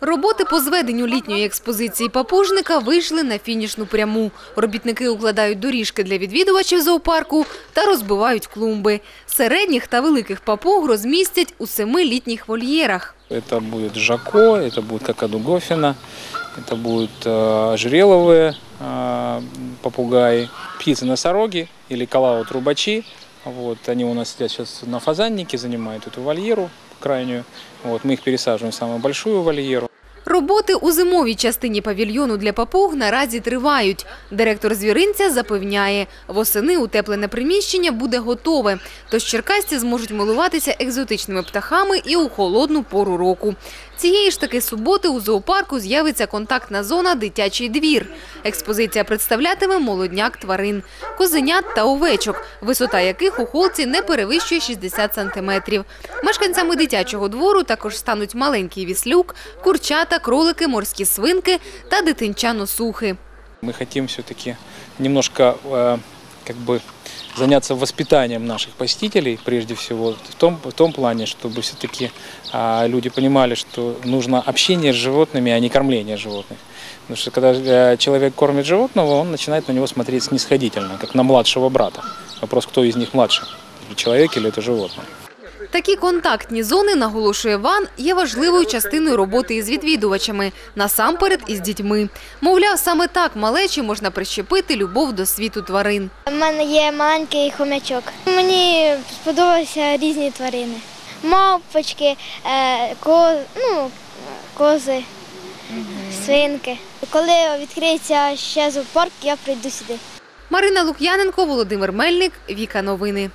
Роботи по зведенню літньої експозиції папужника вийшли на фінішну пряму. Робітники укладають доріжки для відвідувачів зоопарку та розбивають клумби. Середніх та великих папуг розмістять у семи літніх вольєрах. Это будет Жако, это будет какаду Гофина, это будут э, ожереловые э, попугаи, птицы-носороги или калау-трубачи. Вот, они у нас сидят сейчас на фазаннике, занимают эту вольеру крайнюю. Вот, мы их пересаживаем в самую большую вольеру. Роботи у зимовій частині павільйону для папуг наразі тривають. Директор звіринця запевняє, восени утеплене приміщення буде готове, тож черкасці зможуть милуватися екзотичними птахами і у холодну пору року. Цієї ж таки суботи у зоопарку з'явиться контактна зона «Дитячий двір». Експозиція представлятиме молодняк тварин, козенят та овечок, висота яких у холці не перевищує 60 сантиметрів. Мешканцями дитячого двору також стануть маленький віслюк, курчата, кролики, морські свинки та дитинча-носухи. Мы хотим все-таки немножко э, как бы заняться воспитанием наших посетителей, прежде всего, в том, в том плане, чтобы все-таки люди понимали, что нужно общение с животными, а не кормление животных. Потому что когда э, человек кормит животного, он начинает на него смотреть снисходительно, как на младшего брата. Вопрос, кто из них младше, человек или это животное. Такі контактні зони, наголошує Ван, є важливою частиною роботи із відвідувачами, насамперед із дітьми. Мовляв, саме так малечі можна прищепити любов до світу тварин. У мене є маленький хомячок. Мені сподобалися різні тварини. Мавпочки, е, ко, ну, кози, свинки. Коли відкриється ще зоопарк, я прийду сюди. Марина Лук'яненко, Володимир Мельник, Віка Новини.